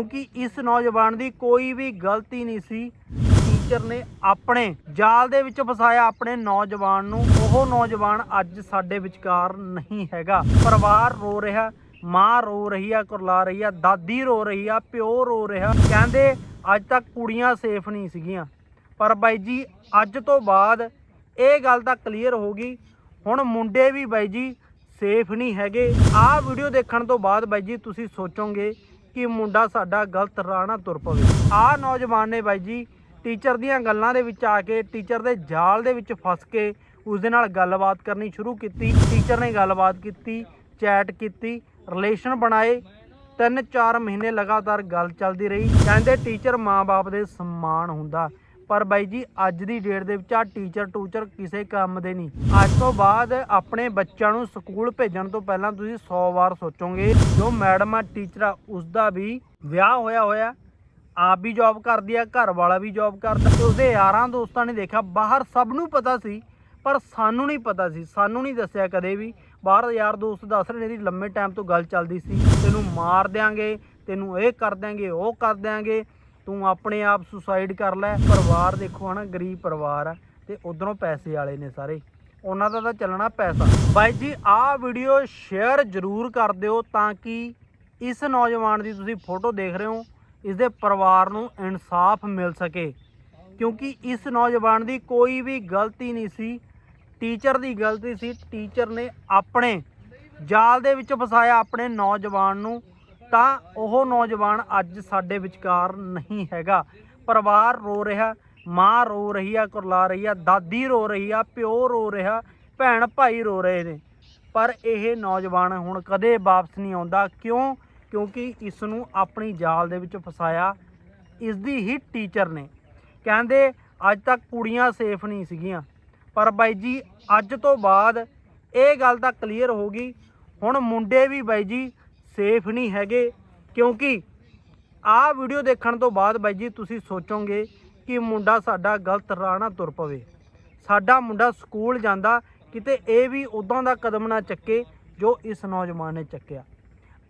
ਕਿਉਂਕਿ ਇਸ ਨੌਜਵਾਨ ਦੀ ਕੋਈ ਵੀ ਗਲਤੀ ਨਹੀਂ ਸੀ। ਟੀਚਰ ਨੇ ਆਪਣੇ ਜਾਲ ਦੇ ਵਿੱਚ ਫਸਾਇਆ ਆਪਣੇ ਨੌਜਵਾਨ ਨੂੰ। ਉਹ ਨੌਜਵਾਨ ਅੱਜ ਸਾਡੇ ਵਿਚਕਾਰ ਨਹੀਂ ਹੈਗਾ। ਪਰਿਵਾਰ ਰੋ ਰਿਹਾ, ਮਾਂ ਰੋ ਰਹੀ ਆ, ਕੁਰਲਾ ਰਹੀ ਆ, ਦਾਦੀ ਰੋ ਰਹੀ ਆ, ਪਿਓ ਰੋ ਰਿਹਾ। ਕਹਿੰਦੇ ਅੱਜ ਤੱਕ ਕੁੜੀਆਂ ਸੇਫ ਨਹੀਂ ਸੀਗੀਆਂ। ਪਰ ਬਾਈ ਜੀ, ਅੱਜ ਤੋਂ ਬਾਅਦ ਇਹ ਗੱਲ ਤਾਂ ਕਲੀਅਰ ਹੋ ਗਈ। ਹੁਣ ਮੁੰਡੇ ਵੀ ਬਾਈ ਜੀ ਸੇਫ ਨਹੀਂ ਹੈਗੇ। ਆਹ ਵੀਡੀਓ ਦੇਖਣ ਤੋਂ ਬਾਅਦ ਬਾਈ ਜੀ ਤੁਸੀਂ ਸੋਚੋਗੇ ਕਿ ਮੁੰਡਾ ਸਾਡਾ ਗਲਤ ਰਾਹ ਨਾ ਤੁਰ ਪਵੇ। ਆਹ ਨੌਜਵਾਨ ਨੇ ਬਾਈ ਜੀ, ਟੀਚਰ ਦੀਆਂ ਗੱਲਾਂ ਦੇ ਵਿੱਚ ਆ ਕੇ, ਟੀਚਰ ਦੇ ਜਾਲ ਦੇ ਵਿੱਚ ਫਸ ਕੇ ਉਸ ਦੇ ਨਾਲ ਗੱਲਬਾਤ ਕਰਨੀ ਸ਼ੁਰੂ ਕੀਤੀ। ਟੀਚਰ ਨੇ ਗੱਲਬਾਤ ਕੀਤੀ, ਚੈਟ ਕੀਤੀ, ਰਿਲੇਸ਼ਨ ਬਣਾਏ। ਤਿੰਨ ਚਾਰ ਮਹੀਨੇ ਲਗਾਤਾਰ ਗੱਲ ਚੱਲਦੀ ਰਹੀ। ਕਹਿੰਦੇ ਟੀਚਰ ਮਾਂ-ਬਾਪ ਦੇ ਸਮਾਨ ਹੁੰਦਾ। ਪਰ ਬਾਈ ਜੀ, ਅੱਜ ਦੀ ਡੇਟ ਦੇ ਵਿੱਚ ਆ ਟੀਚਰ ਟੂਚਰ ਕਿਸੇ ਕੰਮ ਦੇ ਨਹੀਂ। ਅੱਜ ਤੋਂ ਬਾਅਦ ਆਪਣੇ ਬੱਚਿਆਂ ਨੂੰ ਸਕੂਲ ਭੇਜਣ ਤੋਂ ਪਹਿਲਾਂ ਤੁਸੀਂ 100 ਵਾਰ ਸੋਚੋਗੇ, ਜੋ ਮੈਡਮ ਆ ਟੀਚਰ ਆ ਉਸ ਦਾ ਵੀ ਵਿਆਹ ਹੋਇਆ ਹੋਇਆ, ਆਪ ਵੀ ਜੌਬ ਕਰਦੀ ਆ ਘਰ ਵਾਲਾ ਵੀ ਜੌਬ ਕਰਦਾ, ਤੇ ਉਸਦੇ ਯਾਰਾਂ ਦੋਸਤਾਂ ਨੇ ਦੇਖਿਆ, ਬਾਹਰ ਸਭ ਨੂੰ ਪਤਾ ਸੀ, ਪਰ ਸਾਨੂੰ ਨਹੀਂ ਪਤਾ ਸੀ, ਸਾਨੂੰ ਨਹੀਂ ਦੱਸਿਆ ਕਦੇ ਵੀ। ਬਾਹਰ ਯਾਰ ਦੋਸਤ ਦੱਸ ਰਹੇ ਨੇ ਇਹਦੀ ਲੰਮੇ ਟਾਈਮ ਤੋਂ ਗੱਲ ਚੱਲਦੀ ਸੀ, ਤੈਨੂੰ ਮਾਰ ਦਿਆਂਗੇ, ਤੈਨੂੰ ਇਹ ਕਰ ਦਿਆਂਗੇ, ਉਹ ਕਰ ਦਿਆਂਗੇ। ਤੂੰ ਆਪਣੇ ਆਪ ਸੁਸਾਈਡ ਕਰ ਲੈ। ਪਰਿਵਾਰ ਦੇਖੋ ਹਨਾ, ਗਰੀਬ ਪਰਿਵਾਰ ਆ ਤੇ ਉਧਰੋਂ ਪੈਸੇ ਵਾਲੇ ਨੇ ਸਾਰੇ। ਉਹਨਾਂ ਦਾ ਤਾਂ ਚੱਲਣਾ ਪੈਸਾ। ਬਾਈ ਜੀ, ਆਹ ਵੀਡੀਓ ਸ਼ੇਅਰ ਜ਼ਰੂਰ ਕਰ ਦਿਓ ਤਾਂ ਕਿ ਇਸ ਨੌਜਵਾਨ ਦੀ ਤੁਸੀਂ ਫੋਟੋ ਦੇਖ ਰਹੇ ਹੋ ਇਸ ਦੇ ਪਰਿਵਾਰ ਨੂੰ ਇਨਸਾਫ ਮਿਲ ਸਕੇ। ਕਿਉਂਕਿ ਇਸ ਨੌਜਵਾਨ ਦੀ ਕੋਈ ਵੀ ਗਲਤੀ ਨਹੀਂ ਸੀ। ਟੀਚਰ ਦੀ ਗਲਤੀ ਸੀ। ਟੀਚਰ ਨੇ ਆਪਣੇ ਜਾਲ ਦੇ ਵਿੱਚ ਫਸਾਇਆ ਆਪਣੇ ਨੌਜਵਾਨ ਨੂੰ। ਤਾਂ ਉਹ ਨੌਜਵਾਨ ਅੱਜ ਸਾਡੇ ਵਿਚਕਾਰ ਨਹੀਂ ਹੈਗਾ। ਪਰਿਵਾਰ ਰੋ ਰਿਹਾ, ਮਾਂ ਰੋ ਰਹੀ ਆ, ਕੁਰਲਾ ਰਹੀ ਆ, ਦਾਦੀ ਰੋ ਰਹੀ ਆ, ਪਿਓ ਰੋ ਰਿਹਾ, ਭੈਣ ਭਾਈ ਰੋ ਰਹੇ ਨੇ। ਪਰ ਇਹ ਨੌਜਵਾਨ ਹੁਣ ਕਦੇ ਵਾਪਸ ਨਹੀਂ ਆਉਂਦਾ। ਕਿਉਂ? ਕਿਉਂਕਿ ਇਸ ਨੂੰ ਆਪਣੀ ਜਾਲ ਦੇ ਵਿੱਚ ਫਸਾਇਆ ਇਸ ਦੀ ਹੀ ਟੀਚਰ ਨੇ। ਕਹਿੰਦੇ, ਅੱਜ ਤੱਕ ਕੁੜੀਆਂ ਸੇਫ ਨਹੀਂ ਸੀਗੀਆਂ। ਪਰ ਬਾਈ ਜੀ, ਅੱਜ ਤੋਂ ਬਾਅਦ ਇਹ ਗੱਲ ਤਾਂ ਕਲੀਅਰ ਹੋ ਗਈ। ਹੁਣ ਮੁੰਡੇ ਵੀ ਬਾਈ ਜੀ ਸੇਫ ਨਹੀਂ ਹੈਗੇ, ਕਿਉਂਕਿ ਆਹ ਵੀਡੀਓ ਦੇਖਣ ਤੋਂ ਬਾਅਦ ਬਾਈ ਜੀ ਤੁਸੀਂ ਸੋਚੋਗੇ ਕਿ ਮੁੰਡਾ ਸਾਡਾ ਗਲਤ ਰਾਹ ਨਾ ਤੁਰ ਪਵੇ। ਸਾਡਾ ਮੁੰਡਾ ਸਕੂਲ ਜਾਂਦਾ, ਕਿਤੇ ਇਹ ਵੀ ਉਦਾਂ ਦਾ ਕਦਮ ਨਾ ਚੱਕੇ ਜੋ ਇਸ ਨੌਜਵਾਨ ਨੇ ਚੱਕਿਆ।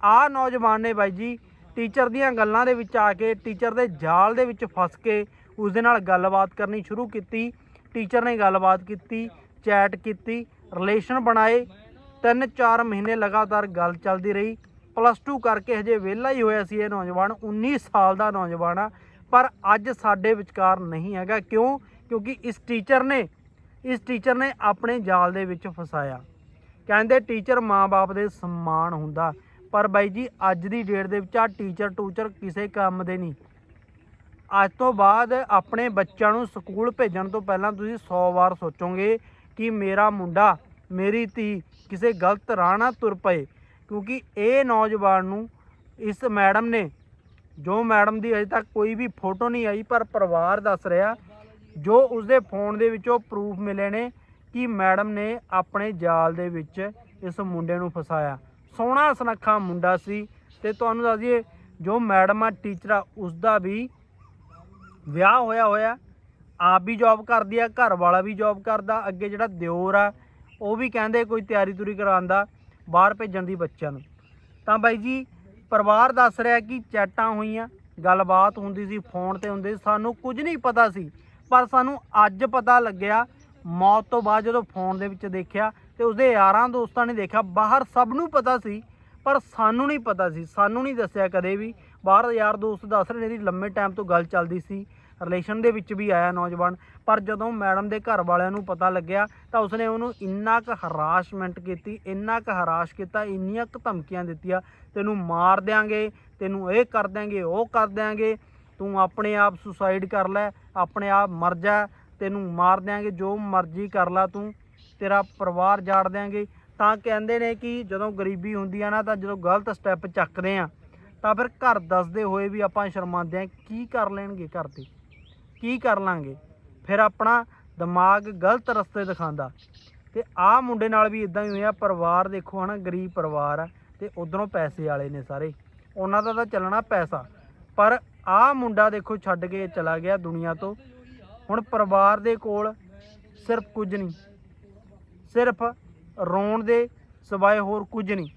ਆਹ ਨੌਜਵਾਨ ਨੇ ਬਾਈ ਜੀ ਟੀਚਰ ਦੀਆਂ ਗੱਲਾਂ ਦੇ ਵਿੱਚ ਆ ਕੇ, ਟੀਚਰ ਦੇ ਜਾਲ ਦੇ ਵਿੱਚ ਫਸ ਕੇ ਉਸ ਦੇ ਨਾਲ ਗੱਲਬਾਤ ਕਰਨੀ ਸ਼ੁਰੂ ਕੀਤੀ। ਟੀਚਰ ਨੇ ਗੱਲਬਾਤ ਕੀਤੀ, ਚੈਟ ਕੀਤੀ ਰਿਲੇਸ਼ਨ ਬਣਾਏ। ਤਿੰਨ ਚਾਰ ਮਹੀਨੇ ਲਗਾਤਾਰ ਗੱਲ ਚੱਲਦੀ ਰਹੀ। ਪਲੱਸ 2 ਕਰਕੇ ਹਜੇ ਵਿਹਲਾ ਹੀ ਹੋਇਆ ਸੀ ਇਹ ਨੌਜਵਾਨ 19 ਸਾਲ ਦਾ ਨੌਜਵਾਨ ਆ, ਪਰ ਅੱਜ ਸਾਡੇ ਵਿਚਕਾਰ ਨਹੀਂ ਹੈਗਾ। ਕਿਉਂ? ਕਿਉਂਕਿ ਇਸ ਟੀਚਰ ਨੇ, ਇਸ ਟੀਚਰ ਨੇ ਆਪਣੇ ਜਾਲ ਦੇ ਵਿੱਚ ਫਸਾਇਆ। ਕਹਿੰਦੇ ਟੀਚਰ ਮਾਂ-ਬਾਪ ਦੇ ਸਮਾਨ ਹੁੰਦਾ, ਪਰ ਬਾਈ ਜੀ, ਅੱਜ ਦੀ ਡੇਟ ਦੇ ਵਿੱਚ ਆ ਟੀਚਰ ਟੂਚਰ ਕਿਸੇ ਕੰਮ ਦੇ ਨਹੀਂ। ਅੱਜ ਤੋਂ ਬਾਅਦ ਆਪਣੇ ਬੱਚਿਆਂ ਨੂੰ ਸਕੂਲ ਭੇਜਣ ਤੋਂ ਪਹਿਲਾਂ ਤੁਸੀਂ 100 ਵਾਰ ਸੋਚੋਗੇ ਕਿ ਮੇਰਾ ਮੁੰਡਾ, ਮੇਰੀ ਧੀ ਕਿਸੇ ਗਲਤ ਰਾਹ ਨਾ ਤੁਰ ਪਏ। ਕਿਉਂਕਿ ਇਹ ਨੌਜਵਾਨ ਨੂੰ ਇਸ ਮੈਡਮ ਨੇ, ਜੋ ਮੈਡਮ ਦੀ ਅਜੇ ਤੱਕ ਕੋਈ ਵੀ ਫੋਟੋ ਨਹੀਂ ਆਈ, ਪਰ ਪਰਿਵਾਰ ਦੱਸ ਰਿਹਾ, ਜੋ ਉਸਦੇ ਫੋਨ ਦੇ ਵਿੱਚੋਂ ਪ੍ਰੂਫ ਮਿਲੇ ਨੇ ਕਿ ਮੈਡਮ ਨੇ ਆਪਣੇ ਜਾਲ ਦੇ ਵਿੱਚ ਇਸ ਮੁੰਡੇ ਨੂੰ ਫਸਾਇਆ। ਸੋਹਣਾ ਸੁਨੱਖਾ ਮੁੰਡਾ ਸੀ ਤੇ ਤੁਹਾਨੂੰ ਦੱਸ ਦਈਏ, ਜੋ ਮੈਡਮ ਆ ਟੀਚਰ ਆ ਉਸ ਦਾ ਵੀ ਵਿਆਹ ਹੋਇਆ ਹੋਇਆ, ਆਪ ਵੀ ਜੌਬ ਕਰਦੀ ਆ, ਘਰ ਵਾਲਾ ਵੀ ਜੌਬ ਕਰਦਾ, ਅੱਗੇ ਜਿਹੜਾ ਦਿਓਰ ਆ, ਉਹ ਵੀ ਕਹਿੰਦੇ ਕੋਈ ਤਿਆਰੀ ਤੁਰੀ ਕਰਾਉਂਦਾ ਬਾਹਰ ਭੇਜਣ ਦੀ ਬੱਚਿਆਂ ਨੂੰ। ਤਾਂ ਬਾਈ ਜੀ, ਪਰਿਵਾਰ ਦੱਸ ਰਿਹਾ ਕਿ ਚੈਟਾਂ ਹੋਈਆਂ, ਗੱਲਬਾਤ ਹੁੰਦੀ ਸੀ, ਫੋਨ ਤੇ ਹੁੰਦੇ ਸੀ, ਸਾਨੂੰ ਕੁਝ ਨਹੀਂ ਪਤਾ ਸੀ। ਪਰ ਸਾਨੂੰ ਅੱਜ ਪਤਾ ਲੱਗਿਆ, ਮੌਤ ਤੋਂ ਬਾਅਦ ਜਦੋਂ ਫੋਨ ਦੇ ਵਿੱਚ ਦੇਖਿਆ ਤੇ ਉਸਦੇ ਯਾਰਾਂ ਦੋਸਤਾਂ ਨੇ ਦੇਖਿਆ, ਬਾਹਰ ਸਭ ਨੂੰ ਪਤਾ ਸੀ, ਪਰ ਸਾਨੂੰ ਨਹੀਂ ਪਤਾ ਸੀ। ਸਾਨੂੰ ਨਹੀਂ ਦੱਸਿਆ ਕਦੇ ਵੀ। ਬਾਹਰ ਯਾਰ ਦੋਸਤ ਦੱਸ ਰਹੇ ਨੇ, ਇਹਦੀ ਲੰਮੇ ਟਾਈਮ ਤੋਂ ਗੱਲ ਚੱਲਦੀ ਸੀ। ਰਿਲੇਸ਼ਨ ਦੇ ਵਿੱਚ ਵੀ ਆਇਆ ਨੌਜਵਾਨ। ਪਰ ਜਦੋਂ ਮੈਡਮ ਦੇ ਘਰ ਵਾਲਿਆਂ ਨੂੰ ਪਤਾ ਲੱਗਿਆ, ਤਾਂ ਉਸਨੇ ਉਹਨੂੰ ਇੰਨਾ ਕੁ ਹਰਾਸਮੈਂਟ ਕੀਤੀ, ਇੰਨਾ ਕੁ ਹਰਾਸ਼ ਕੀਤਾ, ਇੰਨੀਆਂ ਕੁ ਧਮਕੀਆਂ ਦਿੱਤੀਆਂ, ਤੈਨੂੰ ਮਾਰ ਦਿਆਂਗੇ, ਤੈਨੂੰ ਇਹ ਕਰ ਦਿਆਂਗੇ, ਉਹ ਕਰ ਦਿਆਂਗੇ, ਤੂੰ ਆਪਣੇ ਆਪ ਸੁਸਾਈਡ ਕਰ ਲੈ, ਆਪਣੇ ਆਪ ਮਰ ਜਾ, ਤੈਨੂੰ ਮਾਰ ਦਿਆਂਗੇ, ਜੋ ਮਰਜ਼ੀ ਕਰ ਲੈ ਤੂੰ, ਤੇਰਾ ਪਰਿਵਾਰ ਜਾੜ ਦਿਆਂਗੇ। ਤਾਂ ਕਹਿੰਦੇ ਨੇ ਕਿ ਜਦੋਂ ਗਰੀਬੀ ਹੁੰਦੀ ਆ ਨਾ, ਤਾਂ ਜਦੋਂ ਗਲਤ ਸਟੈਪ ਚੱਕਦੇ ਆ, ਤਾਂ ਫਿਰ ਘਰ ਦੱਸਦੇ ਹੋਏ ਵੀ ਆਪਾਂ ਸ਼ਰਮਾਉਂਦੇ ਆ, ਕੀ ਕਰ ਲੈਣਗੇ ਘਰ 'ਤੇ ਕੀ ਕਰ ਲਾਂਗੇ? ਫਿਰ ਆਪਣਾ ਦਿਮਾਗ ਗਲਤ ਰਸਤੇ ਦਿਖਾਉਂਦਾ। ਤੇ ਆਹ ਮੁੰਡੇ ਨਾਲ ਵੀ ਇਦਾਂ ਹੀ ਹੋਇਆ, ਪਰਿਵਾਰ ਦੇਖੋ ਹਨਾ, ਗਰੀਬ ਪਰਿਵਾਰ ਆ ਤੇ ਉਧਰੋਂ ਪੈਸੇ ਵਾਲੇ ਨੇ ਸਾਰੇ। ਉਹਨਾਂ ਦਾ ਤਾਂ ਚੱਲਣਾ ਪੈਸਾ। ਪਰ ਆਹ ਮੁੰਡਾ ਦੇਖੋ ਛੱਡ ਕੇ ਚਲਾ ਗਿਆ ਦੁਨੀਆ ਤੋਂ। ਹੁਣ ਪਰਿਵਾਰ ਦੇ ਕੋਲ ਸਿਰਫ ਕੁਝ ਨਹੀਂ। ਸਿਰਫ ਰੋਣ ਦੇ ਸਿਵਾਏ ਹੋਰ ਕੁਝ ਨਹੀਂ।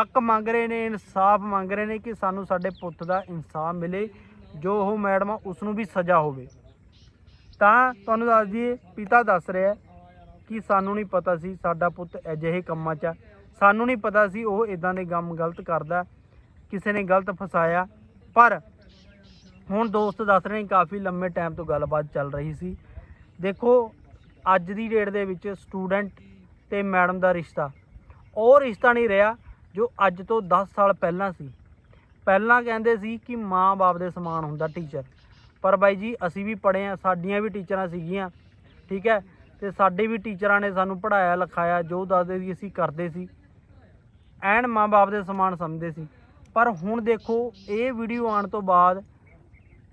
ਹੱਕ ਮੰਗ ਰਹੇ ਨੇ, ਇਨਸਾਫ ਮੰਗ ਰਹੇ ਨੇ ਕਿ ਸਾਨੂੰ ਸਾਡੇ ਪੁੱਤ ਦਾ ਇਨਸਾਫ ਮਿਲੇ। ਜੋ ਉਹ ਮੈਡਮ ਆ ਉਸ ਨੂੰ ਵੀ ਸਜ਼ਾ ਹੋਵੇ। ਤਾਂ ਤੁਹਾਨੂੰ ਦੱਸ ਦਈਏ, ਪਿਤਾ ਦੱਸ ਰਿਹਾ ਕਿ ਸਾਨੂੰ ਨਹੀਂ ਪਤਾ ਸੀ ਸਾਡਾ ਪੁੱਤ ਅਜਿਹੇ ਕੰਮਾਂ 'ਚ ਆ। ਸਾਨੂੰ ਨਹੀਂ ਪਤਾ ਸੀ ਉਹ ਇਦਾਂ ਦੇ ਕੰਮ ਗਲਤ ਕਰਦਾ, ਕਿਸੇ ਨੇ ਗਲਤ ਫਸਾਇਆ। ਪਰ ਹੁਣ ਦੋਸਤ ਦੱਸ ਰਹੇ ਨੇ, ਕਾਫੀ ਲੰਮੇ ਟਾਈਮ ਤੋਂ ਗੱਲਬਾਤ ਚੱਲ ਰਹੀ ਸੀ। ਦੇਖੋ, ਅੱਜ ਦੀ ਡੇਟ ਦੇ ਵਿੱਚ ਸਟੂਡੈਂਟ ਤੇ ਮੈਡਮ ਦਾ ਰਿਸ਼ਤਾ। ਉਹ ਰਿਸ਼ਤਾ ਨਹੀਂ ਰਿਹਾ ਜੋ ਅੱਜ ਤੋਂ 10 ਸਾਲ ਪਹਿਲਾਂ ਸੀ। ਪਹਿਲਾਂ ਕਹਿੰਦੇ ਸੀ ਕਿ ਮਾਂ-ਬਾਪ ਦੇ ਸਮਾਨ ਹੁੰਦਾ ਟੀਚਰ ਪਰ ਬਾਈ ਜੀ, ਅਸੀਂ ਵੀ ਪੜ੍ਹੇ ਆ ਸਾਡੀਆਂ ਵੀ ਟੀਚਰਾਂ ਸੀਗੀਆਂ, ਠੀਕ ਹੈ? ਤੇ ਸਾਡੇ ਵੀ ਟੀਚਰਾਂ ਨੇ ਸਾਨੂੰ ਪੜ੍ਹਾਇਆ, ਲਿਖਾਇਆ, ਜੋ ਦੱਸਦੇ ਸੀ ਅਸੀਂ ਕਰਦੇ ਸੀ। ਐਨ ਮਾਂ-ਬਾਪ ਦੇ ਸਮਾਨ ਸਮਝਦੇ ਸੀ। ਪਰ ਹੁਣ ਦੇਖੋ, ਇਹ ਵੀਡੀਓ ਆਉਣ ਤੋਂ ਬਾਅਦ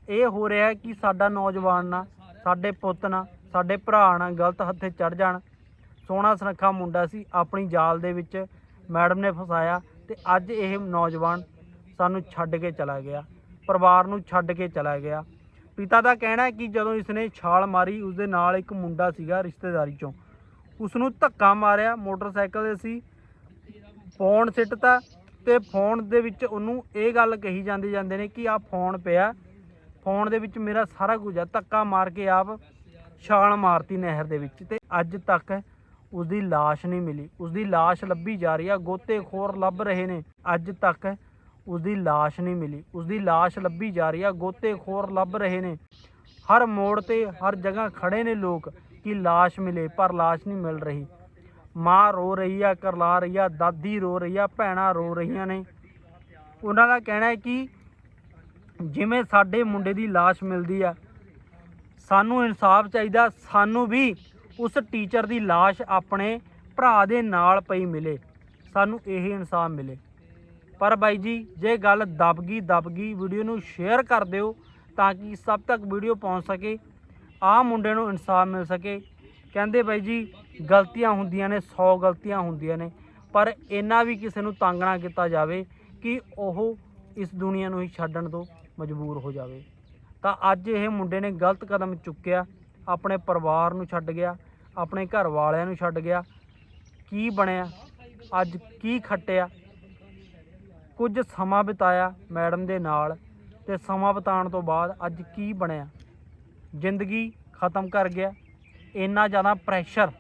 ਇਹ ਹੋ ਰਿਹਾ ਕਿ ਸਾਡਾ ਨੌਜਵਾਨ ਨਾ, ਸਾਡੇ ਪੁੱਤ ਨਾ, ਸਾਡੇ ਭਰਾ ਨਾ ਗਲਤ ਹੱਥੇ ਚੜ ਜਾਣ। ਸੋਹਣਾ ਸੁਨੱਖਾ ਮੁੰਡਾ ਸੀ, ਆਪਣੀ ਜਾਲ ਦੇ ਵਿੱਚ ਮੈਡਮ ਨੇ ਫਸਾਇਆ ਤੇ ਅੱਜ ਇਹ ਨੌਜਵਾਨ ਸਾਨੂੰ ਛੱਡ ਕੇ ਚਲਾ ਗਿਆ, ਪਰਿਵਾਰ ਨੂੰ ਛੱਡ ਕੇ ਚਲਾ ਗਿਆ। ਪਿਤਾ ਦਾ ਕਹਿਣਾ ਹੈ ਕਿ ਜਦੋਂ ਇਸਨੇ ਛਾਲ ਮਾਰੀ, ਉਸਦੇ ਨਾਲ ਇੱਕ ਮੁੰਡਾ ਸੀਗਾ ਰਿਸ਼ਤੇਦਾਰੀ ਚੋਂ। ਉਸ ਨੂੰ ਧੱਕਾ ਮਾਰਿਆ, ਮੋਟਰਸਾਈਕਲ ਤੇ ਸੀ, ਫੋਨ ਸਿੱਟਤਾ ਤੇ ਫੋਨ ਦੇ ਵਿੱਚ ਉਹਨੂੰ ਇਹ ਗੱਲ ਕਹੀ ਜਾਂਦੀ ਜਾਂਦੇ ਨੇ ਕਿ ਆਹ ਫੋਨ ਪਿਆ, ਫੋਨ ਦੇ ਵਿੱਚ ਮੇਰਾ ਸਾਰਾ ਕੁਝ ਆ, ਧੱਕਾ ਮਾਰ ਕੇ ਆਪ ਛਾਲ ਮਾਰਤੀ ਨਹਿਰ ਦੇ ਵਿੱਚ ਤੇ ਅੱਜ ਤੱਕ ਉਸ ਦੀ ਲਾਸ਼ ਨਹੀਂ ਮਿਲੀ। ਉਸ ਦੀ ਲਾਸ਼ ਲੱਭੀ ਜਾ ਰਹੀ ਆ, ਗੋਤੇਖੋਰ ਲੱਭ ਰਹੇ ਨੇ। ਅੱਜ ਤੱਕ ਉਸ ਦੀ ਲਾਸ਼ ਨਹੀਂ ਮਿਲੀ। ਉਸ ਦੀ ਲਾਸ਼ ਲੱਭੀ ਜਾ ਰਹੀ ਆ। ਗੋਤੇਖੋਰ ਲੱਭ ਰਹੇ ਨੇ। ਹਰ ਮੋੜ ਤੇ ਹਰ ਜਗ੍ਹਾ ਖੜੇ ਨੇ ਲੋਕ ਕਿ ਲਾਸ਼ ਮਿਲੇ, ਪਰ ਲਾਸ਼ ਨਹੀਂ ਮਿਲ ਰਹੀ। ਮਾਂ ਰੋ ਰਹੀ ਆ, ਕਰਲਾ ਰਹੀ ਆ, ਦਾਦੀ ਰੋ ਰਹੀ ਆ, ਭੈਣਾਂ ਰੋ ਰਹੀਆਂ ਨੇ। ਉਹਨਾਂ ਦਾ ਕਹਿਣਾ ਹੈ ਕਿ ਜਿਵੇਂ ਸਾਡੇ ਮੁੰਡੇ ਦੀ ਲਾਸ਼ ਮਿਲਦੀ ਆ, ਸਾਨੂੰ ਇਨਸਾਫ ਚਾਹੀਦਾ, ਸਾਨੂੰ ਵੀ ਉਸ ਟੀਚਰ ਦੀ ਲਾਸ਼ ਆਪਣੇ ਭਰਾ ਦੇ ਨਾਲ ਪਈ ਮਿਲੇ। ਸਾਨੂੰ ਇਹ ਇਨਸਾਫ ਮਿਲੇ। ਪਰ ਬਾਈ ਜੀ, ਜੇ ਗੱਲ ਦਬ ਗਈ ਦਬ ਗਈ ਵੀਡੀਓ ਨੂੰ ਸ਼ੇਅਰ ਕਰ ਦਿਓ ਤਾਂ ਕਿ ਸਭ ਤੱਕ ਵੀਡੀਓ ਪਹੁੰਚ ਸਕੇ, ਆਹ ਮੁੰਡੇ ਨੂੰ ਇਨਸਾਫ ਮਿਲ ਸਕੇ। ਕਹਿੰਦੇ ਬਾਈ ਜੀ, ਗਲਤੀਆਂ ਹੁੰਦੀਆਂ ਨੇ 100 ਗਲਤੀਆਂ ਹੁੰਦੀਆਂ ਨੇ, ਪਰ ਇੰਨਾ ਵੀ ਕਿਸੇ ਨੂੰ ਤੰਗ ਨਾ ਕੀਤਾ ਜਾਵੇ ਕਿ ਉਹ ਇਸ ਦੁਨੀਆ ਨੂੰ ਹੀ ਛੱਡਣ ਤੋਂ ਮਜਬੂਰ ਹੋ ਜਾਵੇ। ਤਾਂ ਅੱਜ ਇਹ ਮੁੰਡੇ ਨੇ ਗਲਤ ਕਦਮ ਚੁੱਕਿਆ, ਆਪਣੇ ਪਰਿਵਾਰ ਨੂੰ ਛੱਡ ਗਿਆ, ਆਪਣੇ ਘਰ ਵਾਲਿਆਂ ਨੂੰ ਛੱਡ ਗਿਆ। ਕੀ ਬਣਿਆ? ਅੱਜ ਕੀ ਖੱਟਿਆ? ਕੁਝ ਸਮਾਂ ਬਿਤਾਇਆ ਮੈਡਮ ਦੇ ਨਾਲ ਤੇ ਸਮਾਂ ਬਿਤਾਉਣ ਤੋਂ ਬਾਅਦ ਅੱਜ ਕੀ ਬਣਿਆ? ਜ਼ਿੰਦਗੀ ਖਤਮ ਕਰ ਗਿਆ। ਇੰਨਾ ਜ਼ਿਆਦਾ ਪ੍ਰੈਸ਼ਰ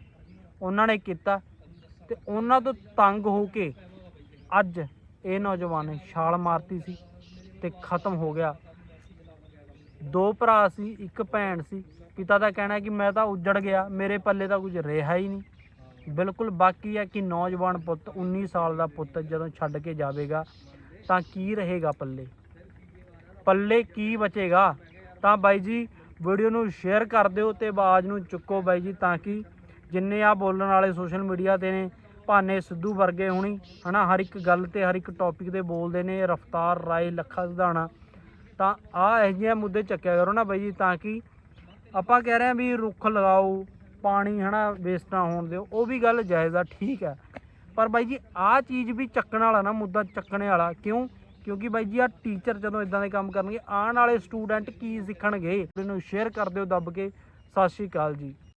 ਉਹਨਾਂ ਨੇ ਕੀਤਾ ਤੇ ਉਹਨਾਂ ਤੋਂ ਤੰਗ ਹੋ ਕੇ ਅੱਜ ਇਹ ਨੌਜਵਾਨ ਨੇ ਛਾਲ ਮਾਰਤੀ ਸੀ ਤੇ ਖਤਮ ਹੋ ਗਿਆ। ਦੋ ਭਰਾ ਸੀ, ਇੱਕ ਭੈਣ ਸੀ। ਪਿਤਾ ਦਾ ਕਹਿਣਾ ਕਿ ਮੈਂ ਤਾਂ ਉੱਜੜ ਗਿਆ, ਮੇਰੇ ਪੱਲੇ ਤਾਂ ਕੁਝ ਰਿਹਾ ਹੀ ਨਹੀਂ। ਬਿਲਕੁਲ ਬਾਕੀ ਹੈ ਕਿ ਨੌਜਵਾਨ ਪੁੱਤ 19 ਸਾਲ ਦਾ ਪੁੱਤ ਜਦੋਂ ਛੱਡ ਕੇ ਜਾਵੇਗਾ ਤਾਂ ਕੀ ਰਹੇਗਾ ਪੱਲੇ? ਪੱਲੇ ਕੀ ਬਚੇਗਾ? ਤਾਂ ਬਾਈ ਜੀ ਵੀਡੀਓ ਨੂੰ ਸ਼ੇਅਰ ਕਰ ਦਿਓ ਤੇ ਆਵਾਜ਼ ਨੂੰ ਚੁੱਕੋ ਬਾਈ ਜੀ ਤਾਂ ਕਿ ਜਿੰਨੇ ਆ ਬੋਲਣ ਵਾਲੇ ਸੋਸ਼ਲ ਮੀਡੀਆ ਤੇ ਨੇ, ਭਾਨੇ ਸਿੱਧੂ ਵਰਗੇ ਹੁਣੀ, ਹਨਾ, ਹਰ ਇੱਕ ਗੱਲ ਤੇ, ਹਰ ਇੱਕ ਟੌਪਿਕ ਤੇ ਬੋਲਦੇ ਨੇ, ਰਫਤਾਰ, ਰਾਏ, ਲੱਖਾ ਸਿਧਾਣਾ ਤਾਂ ਆ ਇਹੋ ਜਿਹੇ ਮੁੱਦੇ ਚੱਕਿਆ ਕਰੋ ਨਾ ਬਾਈ ਜੀ ਤਾਂ ਕਿ ਆਪਾਂ ਕਹਿ ਰਹੇ ਹਾਂ ਵੀ ਰੁੱਖ ਲਗਾਓ ਪਾਣੀ ਹਨਾ ਵੇਸਟ ਨਾ ਹੋਣ ਦਿਓ, ਉਹ ਵੀ ਗੱਲ ਜਾਇਜ਼ ਆ, ਠੀਕ ਹੈ ਪਰ ਬਾਈ ਜੀ, ਆਹ ਚੀਜ਼ ਵੀ ਚੱਕਣ ਵਾਲਾ ਨਾ, ਮੁੱਦਾ ਚੱਕਣੇ ਵਾਲਾ, ਕਿਉਂ? ਕਿਉਂਕਿ ਬਾਈ ਜੀ ਆ ਟੀਚਰ ਜਦੋਂ ਇਦਾਂ ਦੇ ਕੰਮ ਕਰਨਗੇ, ਆਉਣ ਵਾਲੇ ਸਟੂਡੈਂਟ ਕੀ ਸਿੱਖਣਗੇ? ਇਹਨੂੰ ਸ਼ੇਅਰ ਕਰ ਦਿਓ ਦੱਬ ਕੇ। ਸਤਿ ਸ਼੍ਰੀ ਅਕਾਲ ਜੀ।